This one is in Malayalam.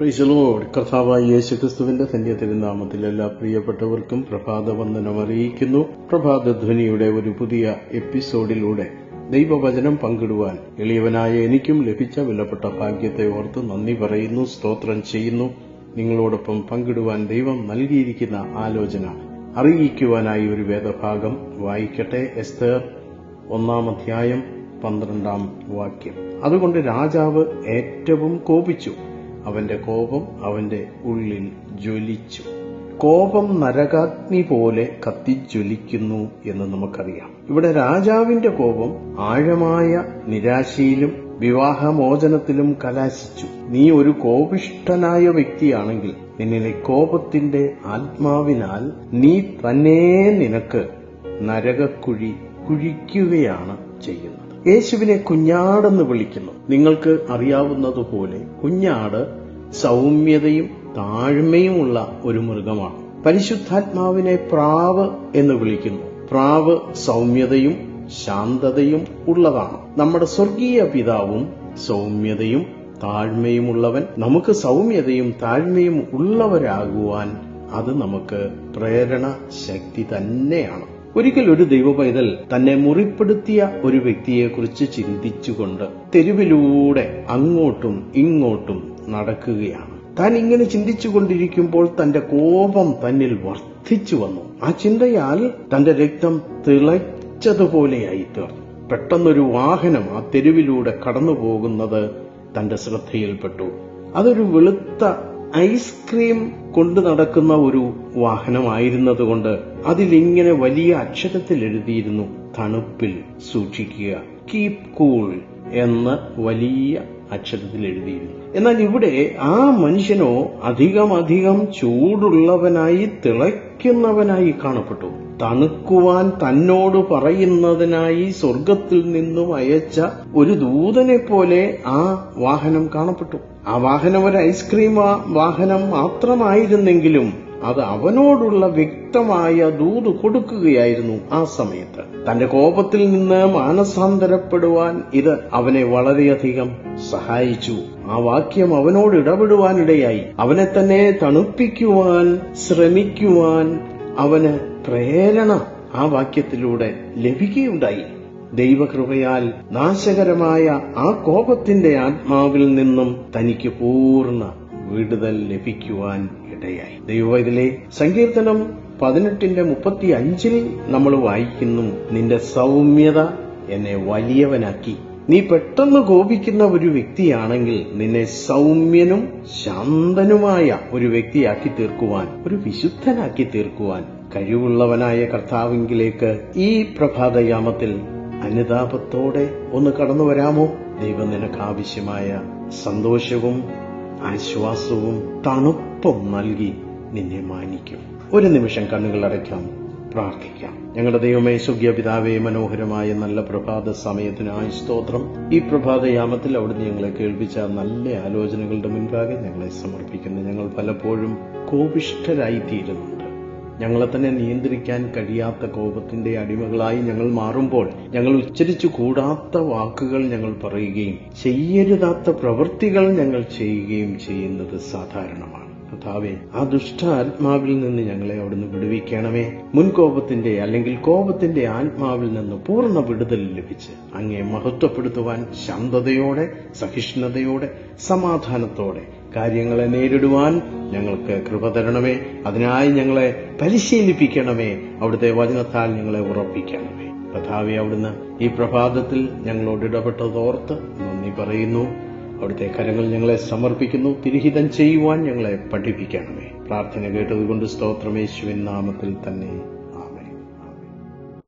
പ്രീശലോട് കർത്താവായ യേശുക്രിസ്തുവിന്റെ ധന്യതിരുനാമത്തിൽ എല്ലാ പ്രിയപ്പെട്ടവർക്കും പ്രഭാതവന്ദനം അറിയിക്കുന്നു. പ്രഭാതധ്വനിയുടെ ഒരു പുതിയ എപ്പിസോഡിലൂടെ ദൈവവചനം പങ്കിടുവാൻ എളിയവനായ എനിക്കും ലഭിച്ച വിലപ്പെട്ട ഭാഗ്യത്തെ ഓർത്ത് നന്ദി പറയുന്നു സ്തോത്രം ചെയ്യുന്നു. നിങ്ങളോടൊപ്പം പങ്കിടുവാൻ ദൈവം നൽകിയിരിക്കുന്ന ആലോചന അറിയിക്കുവാനായി ഒരു വേദഭാഗം വായിക്കട്ടെ. എസ്തേർ ഒന്നാം അധ്യായം പന്ത്രണ്ടാം വാക്യം. അതുകൊണ്ട് രാജാവ് ഏറ്റവും കോപിച്ചു. അവന്റെ കോപം അവന്റെ ഉള്ളിൽ ജ്വലിച്ചു. കോപം നരകാഗ്നി പോലെ കത്തിജ്വലിക്കുന്നു എന്ന് നമുക്കറിയാം. ഇവിടെ രാജാവിന്റെ കോപം ആഴമായ നിരാശയിലും വിവാഹമോചനത്തിലും കലാശിച്ചു. നീ ഒരു കോപിഷ്ഠനായ വ്യക്തിയാണെങ്കിൽ നിന്നിലെ കോപത്തിന്റെ ആത്മാവിനാൽ നീ തന്നെ നിനക്ക് നരകക്കുഴി കുഴിക്കുകയാണ് ചെയ്യുന്നത്. യേശുവിനെ കുഞ്ഞാടെന്ന് വിളിക്കുന്നു. നിങ്ങൾക്ക് അറിയാവുന്നതുപോലെ കുഞ്ഞാട് സൗമ്യതയും താഴ്മയുമുള്ള ഒരു മൃഗമാണ്. പരിശുദ്ധാത്മാവിനെ പ്രാവ് എന്ന് വിളിക്കുന്നു. പ്രാവ് സൗമ്യതയും ശാന്തതയും ഉള്ളതാണ്. നമ്മുടെ സ്വർഗീയ പിതാവും സൗമ്യതയും താഴ്മയുമുള്ളവൻ. നമുക്ക് സൗമ്യതയും താഴ്മയും ഉള്ളവരാകുവാൻ അത് നമുക്ക് പ്രേരണ ശക്തി തന്നെയാണ്. ഒരിക്കൽ ഒരു ദൈവപൈതൽ തന്നെ മുറിപ്പെടുത്തിയ ഒരു വ്യക്തിയെക്കുറിച്ച് ചിന്തിച്ചുകൊണ്ട് തെരുവിലൂടെ അങ്ങോട്ടും ഇങ്ങോട്ടും നടക്കുകയാണ്. താൻ ഇങ്ങനെ ചിന്തിച്ചുകൊണ്ടിരിക്കുമ്പോൾ തന്റെ കോപം തന്നിൽ വർദ്ധിച്ചു വന്നു. ആ ചിന്തയാൽ തന്റെ രക്തം തിളച്ചതുപോലെയായി തീർന്നു പെട്ടെന്നൊരു വാഹനം ആ തെരുവിലൂടെ കടന്നു പോകുന്നത് തന്റെ ശ്രദ്ധയിൽപ്പെട്ടു. അതൊരു വെളുത്ത ഐസ്ക്രീം കൊണ്ടു നടക്കുന്ന ഒരു വാഹനമായിരുന്നതുകൊണ്ട് അതിലിങ്ങനെ വലിയ അക്ഷരത്തിൽ എഴുതിയിരുന്നു തണുപ്പിൽ സൂക്ഷിക്കുക. കീപ് കൂൾ എന്ന് വലിയ അക്ഷരത്തിൽ എഴുതിയിരുന്നു എന്നാൽ ഇവിടെ ആ മനുഷ്യനോ അധികം അധികം ചൂടുള്ളവനായി തിളയ്ക്കുന്നവനായി കാണപ്പെട്ടു. തണുക്കുവാൻ തന്നോട് പറയുന്നതിനായി സ്വർഗത്തിൽ നിന്നും അയച്ച ഒരു ദൂതനെ പോലെ ആ വാഹനം കാണപ്പെട്ടു. ആ വാഹനം ഒരു ഐസ്ക്രീം വാഹനം മാത്രമായിരുന്നെങ്കിലും അത് അവനോടുള്ള വ്യക്തമായ ദൂത് കൊടുക്കുകയായിരുന്നു ആ സമയത്ത്. തന്റെ കോപത്തിൽ നിന്ന് മാനസാന്തരപ്പെടുവാൻ ഇത് അവനെ വളരെയധികം സഹായിച്ചു. ആ വാക്യം അവനോട് ഇടപെടുവാനിടയായി. അവനെ തന്നെ തണുപ്പിക്കുവാൻ ശ്രമിക്കുവാൻ അവന് പ്രേരണ ആ വാക്യത്തിലൂടെ ലഭിക്കുകയുണ്ടായി. ദൈവകൃപയാൽ നാശകരമായ ആ കോപത്തിന്റെ ആത്മാവിൽ നിന്നും തനിക്ക് പൂർണ വിടുതൽ ലഭിക്കുവാൻ ഇടയായി. ദൈവവൈതലെ സങ്കീർത്തനം പതിനെട്ടിന്റെ മുപ്പത്തി അഞ്ചിൽ നമ്മൾ വായിക്കുന്നു നിന്റെ സൗമ്യത എന്നെ വലിയവനാക്കി. നീ പെട്ടെന്ന് കോപിക്കുന്ന ഒരു വ്യക്തിയാണെങ്കിൽ നിന്നെ സൗമ്യനും ശാന്തനുമായ ഒരു വ്യക്തിയാക്കി തീർക്കുവാൻ ഒരു വിശുദ്ധനാക്കി തീർക്കുവാൻ കഴിവുള്ളവനായ കർത്താവിങ്കിലേക്ക് ഈ പ്രഭാതയാമത്തിൽ അനുതാപത്തോടെ ഒന്ന് കടന്നു വരാമോ? ദൈവം നിനക്ക് ആവശ്യമായ സന്തോഷവും ആശ്വാസവും തണുപ്പും നൽകി നിന്നെ മാനിക്കും. ഒരു നിമിഷം കണ്ണുകൾ അടയ്ക്കാം പ്രാർത്ഥിക്കാം. ഞങ്ങളുടെ ദൈവമേ സുഖ്യ പിതാവേ മനോഹരമായ നല്ല പ്രഭാത സമയത്തിനായി സ്തോത്രം. ഈ പ്രഭാതയാമത്തിൽ അവിടുന്ന് ഞങ്ങളെ കേൾപ്പിച്ച നല്ല ആലോചനകളുടെ മുൻപാകെ ഞങ്ങളെ സമർപ്പിക്കുന്നു. ഞങ്ങൾ പലപ്പോഴും കോപിഷ്ഠരായി തീരുന്നുണ്ട് ഞങ്ങളെ തന്നെ നിയന്ത്രിക്കാൻ കഴിയാത്ത കോപത്തിന്റെ അടിമകളായി ഞങ്ങൾ മാറുമ്പോൾ ഞങ്ങൾ ഉച്ചരിച്ചു കൂടാത്ത വാക്കുകൾ ഞങ്ങൾ പറയുകയും ചെയ്യരുതാത്ത പ്രവൃത്തികൾ ഞങ്ങൾ ചെയ്യുകയും ചെയ്യുന്നത് സാധാരണമാണ്. കഥാവെ ആ ദുഷ്ട ആത്മാവിൽ നിന്ന് ഞങ്ങളെ അവിടുന്ന് വിടുവിക്കണമേ. മുൻകോപത്തിന്റെ അല്ലെങ്കിൽ കോപത്തിന്റെ ആത്മാവിൽ നിന്ന് പൂർണ വിടുതൽ ലഭിച്ച് അങ്ങേ മഹത്വപ്പെടുത്തുവാൻ ശാന്തതയോടെ സഹിഷ്ണുതയോടെ സമാധാനത്തോടെ കാര്യങ്ങളെ നേരിടുവാൻ ഞങ്ങൾക്ക് കൃപ തരണമേ. അതിനായി ഞങ്ങളെ പരിശീലിപ്പിക്കണമേ. അവിടുത്തെ വചനത്താൽ ഞങ്ങളെ ഉറപ്പിക്കണമേ. കഥാവെ അവിടുന്ന് ഈ പ്രഭാതത്തിൽ ഞങ്ങളോട് ഇടപെട്ടതോർത്ത് നന്ദി പറയുന്നു. അവിടുത്തെ കരങ്ങൾ ഞങ്ങളെ സമർപ്പിക്കുന്നു. തിരിഹിതം ചെയ്യുവാൻ ഞങ്ങളെ പഠിപ്പിക്കണമേ. പ്രാർത്ഥന കേട്ടതുകൊണ്ട് സ്തോത്രമേശുവിൻ നാമത്തിൽ തന്നെ.